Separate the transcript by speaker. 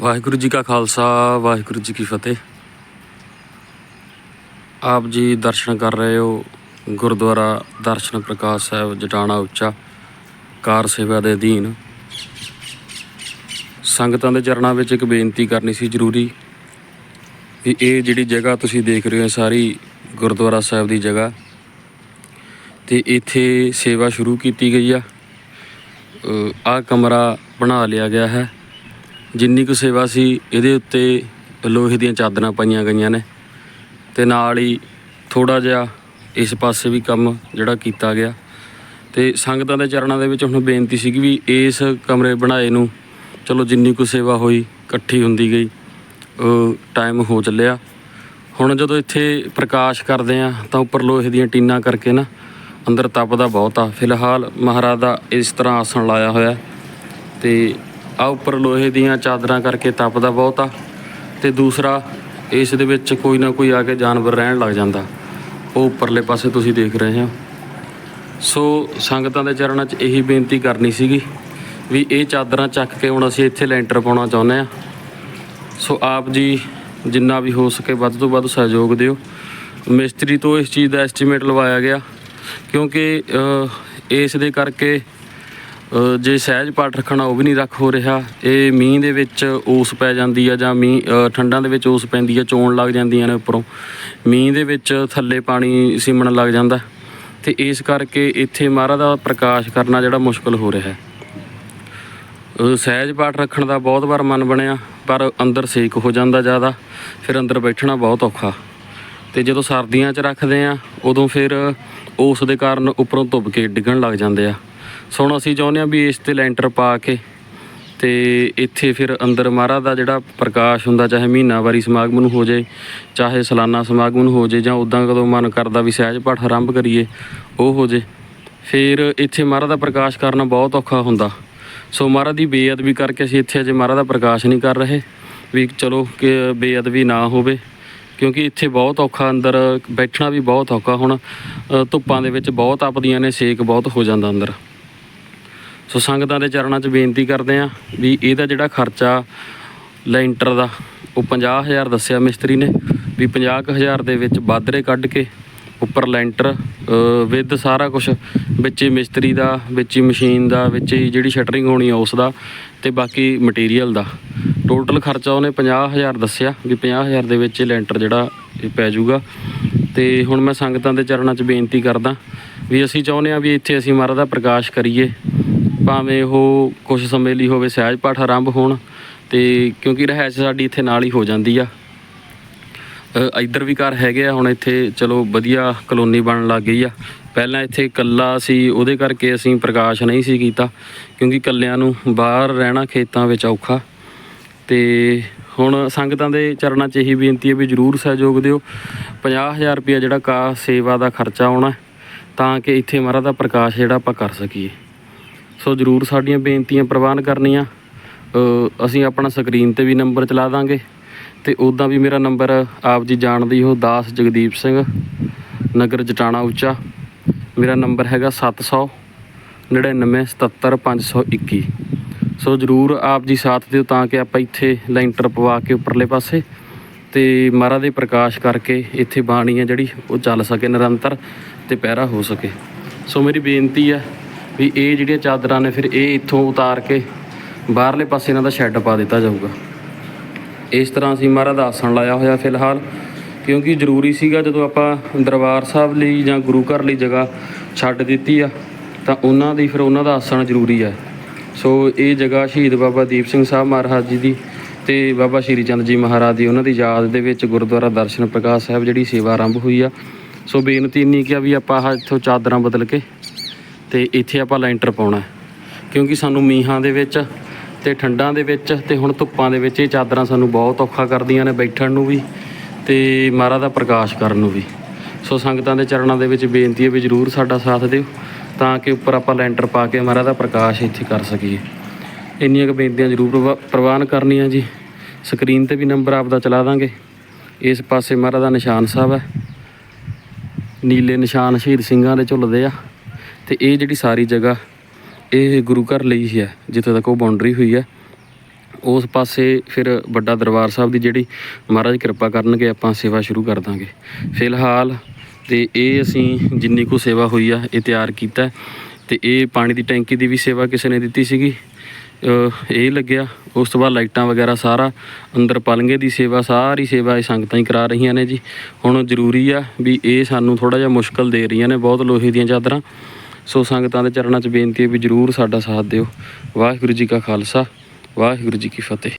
Speaker 1: ਵਾਹਿਗੁਰੂ ਜੀ ਕਾ ਖਾਲਸਾ, ਵਾਹਿਗੁਰੂ ਜੀ ਕੀ ਫਤਿਹ। ਆਪ ਜੀ ਦਰਸ਼ਨ ਕਰ ਰਹੇ ਹੋ ਗੁਰਦੁਆਰਾ ਦਰਸ਼ਨ ਪ੍ਰਕਾਸ਼ ਸਾਹਿਬ, ਜਟਾਣਾ ਉੱਚਾ, ਕਾਰ ਸੇਵਾ ਦੇ ਅਧੀਨ। ਸੰਗਤਾਂ ਦੇ ਚਰਨਾਂ ਵਿੱਚ ਇੱਕ ਬੇਨਤੀ ਕਰਨੀ ਸੀ ਜ਼ਰੂਰੀ ਕਿ ਇਹ ਜਿਹੜੀ ਜਗ੍ਹਾ ਤੁਸੀਂ ਦੇਖ ਰਹੇ ਹੋ ਸਾਰੀ ਗੁਰਦੁਆਰਾ ਸਾਹਿਬ ਦੀ ਜਗ੍ਹਾ। ਤੇ ਇੱਥੇ ਸੇਵਾ ਸ਼ੁਰੂ ਕੀਤੀ ਗਈ ਆ। ਆ ਕਮਰਾ ਬਣਾ ਲਿਆ ਗਿਆ ਹੈ। ਜਿੰਨੀ ਕੁ ਸੇਵਾ ਸੀ, ਇਹਦੇ ਉੱਤੇ ਲੋਹੇ ਦੀਆਂ ਚਾਦਰਾਂ ਪਾਈਆਂ ਗਈਆਂ ਨੇ ਤੇ ਨਾਲ ਹੀ ਥੋੜਾ ਜਿਹਾ ਇਸ ਪਾਸੇ ਵੀ ਕੰਮ ਜਿਹੜਾ ਕੀਤਾ ਗਿਆ ਤੇ ਸੰਗਤਾਂ ਦੇ ਚਰਨਾਂ ਦੇ ਵਿੱਚ ਹੁਣ ਬੇਨਤੀ ਸੀਗੀ ਵੀ ਇਸ ਕਮਰੇ ਬਣਾਏ ਨੂੰ ਚਲੋ ਜਿੰਨੀ ਕੁ ਸੇਵਾ ਹੋਈ, ਇਕੱਠੀ ਹੁੰਦੀ ਗਈ ਟਾਈਮ ਹੋ ਚੱਲਿਆ। ਹੁਣ ਜਦੋਂ ਇੱਥੇ ਪ੍ਰਕਾਸ਼ ਕਰਦੇ ਆ, ਤਾਂ ਉੱਪਰ ਲੋਹੇ ਦੀਆਂ ਟੀਨਾਂ ਕਰਕੇ ਨਾ ਅੰਦਰ ਤਪਦਾ ਬਹੁਤ ਆ। ਫਿਲਹਾਲ ਮਹਾਰਾਜ ਦਾ ਇਸ ਤਰ੍ਹਾਂ ਆਸਣ ਲਾਇਆ ਹੋਇਆ ਤੇ ਆ ਉੱਪਰ ਲੋਹੇ ਦੀਆਂ ਚਾਦਰਾਂ ਕਰਕੇ ਤਪਦਾ ਬਹੁਤ ਆ। ਤੇ ਦੂਸਰਾ, ਇਸ ਦੇ ਵਿੱਚ ਕੋਈ ਨਾ ਕੋਈ ਆ ਕੇ ਜਾਨਵਰ ਰਹਿਣ ਲੱਗ ਜਾਂਦਾ। ਉਹ ਉੱਪਰਲੇ ਪਾਸੇ ਤੁਸੀਂ ਦੇਖ ਰਹੇ ਹੋ। ਸੋ ਸੰਗਤਾਂ ਦੇ ਚਰਨਾਂ 'ਚ ਇਹੀ ਬੇਨਤੀ ਕਰਨੀ ਸੀਗੀ ਵੀ ਇਹ ਚਾਦਰਾਂ ਚੱਕ ਕੇ ਹੁਣ ਅਸੀਂ ਇੱਥੇ ਲੈਂਟਰ ਪਾਉਣਾ ਚਾਹੁੰਦੇ ਆ ਸੋ ਆਪ ਜੀ ਜਿੰਨਾ ਵੀ ਹੋ ਸਕੇ ਵੱਧ ਤੋਂ ਵੱਧ ਸਹਿਯੋਗ ਦਿਓ। ਮਿਸਤਰੀ ਤੋਂ ਇਸ ਚੀਜ਼ ਦਾ ਐਸਟੀਮੇਟ ਲਵਾਇਆ ਗਿਆ ਕਿਉਂਕਿ ਇਸ ਦੇ ਕਰਕੇ ਜੇ ਸਹਿਜ ਪਾਠ ਰੱਖਣਾ ਉਹ ਵੀ ਨਹੀਂ ਰੱਖ ਹੋ ਰਿਹਾ। ਇਹ ਮੀਂਹ ਦੇ ਵਿੱਚ ਓਸ ਪੈ ਜਾਂਦੀ ਆ ਜਾਂ ਮੀਂਹ ਠੰਡਾਂ ਦੇ ਵਿੱਚ ਓਸ ਪੈਂਦੀ ਆ, ਚੋਣ ਲੱਗ ਜਾਂਦੀਆਂ ਨੇ ਉੱਪਰੋਂ। ਮੀਂਹ ਦੇ ਵਿੱਚ ਥੱਲੇ ਪਾਣੀ ਸਿਮਣ ਲੱਗ ਜਾਂਦਾ। ਤੇ ਇਸ ਕਰਕੇ ਇੱਥੇ ਮਹਾਰਾਜ ਦਾ ਪ੍ਰਕਾਸ਼ ਕਰਨਾ ਜਿਹੜਾ ਮੁਸ਼ਕਲ ਹੋ ਰਿਹਾ ਹੈ। ਸਹਿਜ ਪਾਠ ਰੱਖਣ ਦਾ ਬਹੁਤ ਵਾਰ ਮਨ ਬਣਿਆ, ਪਰ ਅੰਦਰ ਸੇਕ ਹੋ ਜਾਂਦਾ ਜ਼ਿਆਦਾ, ਫਿਰ ਅੰਦਰ ਬੈਠਣਾ ਬਹੁਤ ਔਖਾ। ਤੇ ਜਦੋਂ ਸਰਦੀਆਂ 'ਚ ਰੱਖਦੇ ਆ, ਉਦੋਂ ਫਿਰ ਉਸ ਦੇ ਕਾਰਨ ਉੱਪਰੋਂ ਧੁੱਪ ਕੇ ਡਿੱਗਣ ਲੱਗ ਜਾਂਦੇ ਆ। ਸੋ ਹੁਣ ਅਸੀਂ ਚਾਹੁੰਦੇ ਆ ਵੀ ਇਸ ਤੇ ਲੈਂਟਰ ਪਾ ਕੇ ਤੇ ਇੱਥੇ ਫਿਰ ਅੰਦਰ ਮਹਾਰਾਜ ਦਾ ਜਿਹੜਾ ਪ੍ਰਕਾਸ਼ ਹੁੰਦਾ, ਚਾਹੇ ਮਹੀਨਾਵਾਰੀ ਸਮਾਗਮ ਨੂੰ ਹੋ ਜਾਏ, ਚਾਹੇ ਸਾਲਾਨਾ ਸਮਾਗਮ ਨੂੰ ਹੋ ਜਾਏ, ਜਾਂ ਉਦਾਂ ਕਦੋਂ ਮਨ ਕਰਦਾ ਵੀ ਸਹਿਜ ਪਾਠ ਆਰੰਭ ਕਰੀਏ, ਉਹ ਹੋ ਜੇ ਫਿਰ ਇੱਥੇ ਮਹਾਰਾਜ ਦਾ ਪ੍ਰਕਾਸ਼ ਕਰਨਾ ਬਹੁਤ ਔਖਾ ਹੁੰਦਾ। ਸੋ ਮਹਾਰਾਜ ਦੀ ਬੇਅਦਬੀ ਕਰਕੇ ਅਸੀਂ ਇੱਥੇ ਅਜੇ ਮਹਾਰਾਜ ਦਾ ਪ੍ਰਕਾਸ਼ ਨਹੀਂ ਕਰ ਰਹੇ, ਵੀ ਚਲੋ ਕਿ ਬੇਅਦਬੀ ਨਾ ਹੋਵੇ, ਕਿਉਂਕਿ ਇੱਥੇ ਬਹੁਤ ਔਖਾ ਅੰਦਰ ਬੈਠਣਾ ਵੀ ਬਹੁਤ ਔਖਾ ਹੁਣ ਧੁੱਪਾਂ ਦੇ ਵਿੱਚ ਬਹੁਤ ਆਪਦੀਆਂ ਨੇ, ਸੇਕ ਬਹੁਤ ਹੋ ਜਾਂਦਾ ਅੰਦਰ। ਸੋ ਸੰਗਤਾਂ ਦੇ ਚਰਨਾਂ 'ਚ ਬੇਨਤੀ ਕਰਦੇ ਆ ਵੀ ਇਹਦਾ ਜਿਹੜਾ ਖਰਚਾ ਲੈਂਟਰ ਦਾ, ਉਹ 50000 ਦੱਸਿਆ ਮਿਸਤਰੀ ਨੇ ਵੀ 50000 ਦੇ ਵਿੱਚ ਬਾਦਰੇ ਕੱਢ ਕੇ ਉੱਪਰ ਲੈਂਟਰ ਵਿਦ ਸਾਰਾ ਕੁਝ ਵਿੱਚ ਹੀ ਮਿਸਤਰੀ ਦਾ, ਵਿੱਚ ਹੀ ਮਸ਼ੀਨ ਦਾ, ਵਿੱਚ ਹੀ ਜਿਹੜੀ ਸ਼ਟਰਿੰਗ ਹੋਣੀ ਆ ਉਸ ਦਾ ਤੇ ਬਾਕੀ ਮਟੀਰੀਅਲ ਦਾ। ਟੋਟਲ ਖਰਚਾ ਉਹਨੇ 50000 ਦੱਸਿਆ ਵੀ 50000 ਦੇ ਵਿੱਚ ਇਹ ਲੈਂਟਰ ਜਿਹੜਾ ਇਹ ਪੈ ਜਾਊਗਾ। ਤੇ ਹੁਣ ਮੈਂ ਸੰਗਤਾਂ ਦੇ ਚਰਨਾਂ 'ਚ ਬੇਨਤੀ ਕਰਦਾ ਵੀ ਅਸੀਂ ਚਾਹੁੰਦੇ ਆ ਵੀ ਇੱਥੇ ਅਸੀਂ ਮਹਾਰਾਜ ਦਾ ਪ੍ਰਕਾਸ਼ ਕਰੀਏ। ਭਾਵੇਂ ਉਹ ਕੁਝ ਸਮੇਂ ਲਈ ਹੋਵੇ ਸਹਿਜ ਪਾਠ ਆਰੰਭ ਹੋਣ ਤੇ ਕਿਉਂਕਿ ਰਹਿائش ਸਾਡੀ ਇੱਥੇ ਨਾਲ ਹੀ ਹੋ ਜਾਂਦੀ ਆ। ਇੱਧਰ ਵੀ ਘਰ ਹੈਗੇ ਆ, ਹੁਣ ਇੱਥੇ ਚਲੋ ਵਧੀਆ ਕਲੋਨੀ ਬਣਨ ਲੱਗ ਗਈ ਆ। ਪਹਿਲਾਂ ਇੱਥੇ ਇਕੱਲਾ ਸੀ, ਉਹਦੇ ਕਰਕੇ ਅਸੀਂ ਪ੍ਰਕਾਸ਼ ਨਹੀਂ ਸੀ ਕੀਤਾ, ਕਿਉਂਕਿ ਕੱਲਿਆਂ ਨੂੰ ਬਾਹਰ ਰਹਿਣਾ ਖੇਤਾਂ ਵਿੱਚ ਔਖਾ। ਤੇ ਹੁਣ ਸੰਗਤਾਂ ਦੇ ਚਰਨਾਂ 'ਚ ਇਹੀ ਬੇਨਤੀ ਹੈ ਵੀ ਜਰੂਰ ਸਹਿਯੋਗ ਦਿਓ। 50000 ਰੁਪਏ ਜਿਹੜਾ ਕਾ ਸੇਵਾ ਦਾ ਖਰਚਾ ਆਉਣਾ, ਤਾਂ ਕਿ ਇੱਥੇ ਮਹਾਰਾਜ ਦਾ ਪ੍ਰਕਾਸ਼ ਜਿਹੜਾ ਆਪਾਂ ਕਰ ਸਕੀਏ। ਸੋ ਜਰੂਰ ਸਾਡੀਆਂ ਬੇਨਤੀਆਂ ਪ੍ਰਵਾਨ ਕਰਨੀਆਂ। ਅਸੀਂ ਆਪਣਾ ਸਕਰੀਨ ਤੇ ਵੀ ਨੰਬਰ ਚਲਾ ਦਾਂਗੇ ਤੇ ਉਦਾਂ ਵੀ ਮੇਰਾ ਨੰਬਰ ਆਪ ਜੀ ਜਾਣਦੇ ਹੋ, ਦਾਸ ਜਗਦੀਪ ਸਿੰਘ, ਨਗਰ ਜਟਾਣਾ ਉੱਚਾ। ਮੇਰਾ ਨੰਬਰ ਹੈਗਾ 700 99 77 521 ਸੋ ਜਰੂਰ ਆਪ ਜੀ ਸਾਥ ਦਿਓ ਤਾਂ ਕਿ ਆਪਾਂ ਇੱਥੇ ਲੈਂਟਰ ਪਵਾ ਕੇ ਉੱਪਰਲੇ ਪਾਸੇ ਤੇ ਮਹਾਰਾਜ ਦੇ ਪ੍ਰਕਾਸ਼ ਕਰਕੇ ਇੱਥੇ ਬਾਣੀ ਹੈ ਜਿਹੜੀ ਉਹ ਚੱਲ ਸਕੇ ਨਿਰੰਤਰ ਤੇ ਪਹਿਰਾ ਹੋ ਸਕੇ। ਸੋ ਮੇਰੀ ਬੇਨਤੀ ਹੈ ਵੀ ਇਹ ਜਿਹੜੀਆਂ ਚਾਦਰਾਂ ਨੇ ਫਿਰ ਇਹ ਇੱਥੋਂ ਉਤਾਰ ਕੇ ਬਾਹਰਲੇ ਪਾਸੇ ਇਹਨਾਂ ਦਾ ਸ਼ੈੱਡ ਪਾ ਦਿੱਤਾ ਜਾਊਗਾ। ਇਸ ਤਰ੍ਹਾਂ ਅਸੀਂ ਮਹਾਰਾਜ ਦਾ ਆਸਣ ਲਾਇਆ ਹੋਇਆ ਫਿਲਹਾਲ, ਕਿਉਂਕਿ ਜ਼ਰੂਰੀ ਸੀਗਾ ਜਦੋਂ ਆਪਾਂ ਦਰਬਾਰ ਸਾਹਿਬ ਲਈ ਜਾਂ ਗੁਰੂ ਘਰ ਲਈ ਜਗ੍ਹਾ ਛੱਡ ਦਿੱਤੀ ਆ, ਤਾਂ ਉਹਨਾਂ ਦੀ ਫਿਰ ਉਹਨਾਂ ਦਾ ਆਸਣ ਜ਼ਰੂਰੀ ਹੈ ਸੋ ਇਹ ਜਗ੍ਹਾ ਸ਼ਹੀਦ ਬਾਬਾ ਦੀਪ ਸਿੰਘ ਸਾਹਿਬ ਮਹਾਰਾਜ ਜੀ ਦੀ ਤੇ ਬਾਬਾ ਸ਼੍ਰੀ ਚੰਦ ਜੀ ਮਹਾਰਾਜ ਦੀ ਉਹਨਾਂ ਦੀ ਯਾਦ ਦੇ ਵਿੱਚ ਗੁਰਦੁਆਰਾ ਦਰਸ਼ਨ ਪ੍ਰਕਾਸ਼ ਸਾਹਿਬ ਜਿਹੜੀ ਸੇਵਾ ਆਰੰਭ ਹੋਈ ਆ। ਸੋ ਬੇਨਤੀ ਇੰਨੀ ਕਿ ਆ ਵੀ ਆਪਾਂ ਆਹ ਇੱਥੋਂ ਚਾਦਰਾਂ ਬਦਲ ਕੇ ਤੇ ਇੱਥੇ ਆਪਾਂ ਲੈਂਟਰ ਪਾਉਣਾ ਕਿਉਂਕਿ ਸਾਨੂੰ ਮੀਂਹਾਂ ਦੇ ਵਿੱਚ ਤੇ ਠੰਡਾਂ ਦੇ ਵਿੱਚ ਤੇ ਹੁਣ ਧੁੱਪਾਂ ਦੇ ਵਿੱਚ ਇਹ ਚਾਦਰਾਂ ਸਾਨੂੰ ਬਹੁਤ ਔਖਾ ਕਰਦੀਆਂ ਨੇ ਬੈਠਣ ਨੂੰ ਵੀ ਤੇ ਮਹਾਰਾਜ ਦਾ ਪ੍ਰਕਾਸ਼ ਕਰਨ ਨੂੰ ਵੀ। ਸੋ ਸੰਗਤਾਂ ਦੇ ਚਰਨਾਂ ਦੇ ਵਿੱਚ ਬੇਨਤੀ ਹੈ ਵੀ ਜਰੂਰ ਸਾਡਾ ਸਾਥ ਦਿਓ ਤਾਂ ਕਿ ਉੱਪਰ ਆਪਾਂ ਲੈਂਟਰ ਪਾ ਕੇ ਮਹਾਰਾਜ ਦਾ ਪ੍ਰਕਾਸ਼ ਇੱਥੇ ਕਰ ਸਕੀਏ। ਇੰਨੀਆਂ ਕੁ ਬੇਨਤੀਆਂ ਜ਼ਰੂਰ ਪ੍ਰਵਾ- ਪ੍ਰਵਾਨ ਕਰਨੀਆਂ ਜੀ। ਸਕਰੀਨ ਤੇ ਵੀ ਨੰਬਰ ਆਪਦਾ ਚਲਾ ਦਾਂਗੇ। ਇਸ ਪਾਸੇ ਮਹਾਰਾਜ ਦਾ ਨਿਸ਼ਾਨ ਸਾਹਿਬ ਹੈ। ਨੀਲੇ ਨਿਸ਼ਾਨ ਸ਼ਹੀਦ ਸਿੰਘਾਂ ਦੇ ਝੁੱਲਦੇ ਆ। ਤੇ ਇਹ ਜਿਹੜੀ ਸਾਰੀ ਜਗ੍ਹਾ ਇਹ ਗੁਰੂ ਘਰ ਲਈ ਹੀ ਹੈ, ਜਿੱਥੇ ਤੱਕ ਉਹ ਬਾਉਂਡਰੀ ਹੋਈ ਹੈ। ਉਸ ਪਾਸੇ ਫਿਰ ਵੱਡਾ ਦਰਬਾਰ ਸਾਹਿਬ ਦੀ ਜਿਹੜੀ ਮਹਾਰਾਜ ਕਿਰਪਾ ਕਰਨਗੇ, ਆਪਾਂ ਸੇਵਾ ਸ਼ੁਰੂ ਕਰ ਦਾਂਗੇ। ਫਿਲਹਾਲ ਤੇ ਇਹ ਅਸੀਂ ਜਿੰਨੀ ਕੁ ਸੇਵਾ ਹੋਈ ਆ, ਇਹ ਤਿਆਰ ਕੀਤਾ ਹੈ। ਤੇ ਇਹ ਪਾਣੀ ਦੀ ਟੈਂਕੀ ਦੀ ਵੀ ਸੇਵਾ ਕਿਸੇ ਨੇ ਦਿੱਤੀ ਸੀਗੀ। ਇਹ ਲੱਗਿਆ। ਉਸ ਤੋਂ ਬਾਅਦ ਲਾਈਟਾਂ ਵਗੈਰਾ ਸਾਰਾ ਅੰਦਰ ਪਲੰਗੇ ਦੀ ਸੇਵਾ, ਸਾਰੀ ਸੇਵਾ ਇਹ ਸੰਗਤਾਂ ਹੀ ਕਰਾ ਰਹੀਆਂ ਨੇ ਜੀ। ਹੁਣ ਜ਼ਰੂਰੀ ਆ ਵੀ ਇਹ ਸਾਨੂੰ ਥੋੜਾ ਜਿਹਾ ਮੁਸ਼ਕਲ ਦੇ ਰਹੀਆਂ ਨੇ, ਬਹੁਤ ਲੋਹੇ ਦੀਆਂ ਚਾਦਰਾਂ। ਸੋ ਸੰਗਤਾਂ ਦੇ ਚਰਨਾਂ 'ਚ ਬੇਨਤੀ ਹੈ ਵੀ ਜਰੂਰ ਸਾਡਾ ਸਾਥ ਦਿਓ। ਵਾਹਿਗੁਰੂ ਜੀ ਕਾ ਖਾਲਸਾ, ਵਾਹਿਗੁਰੂ ਜੀ ਕੀ ਫਤਿਹ।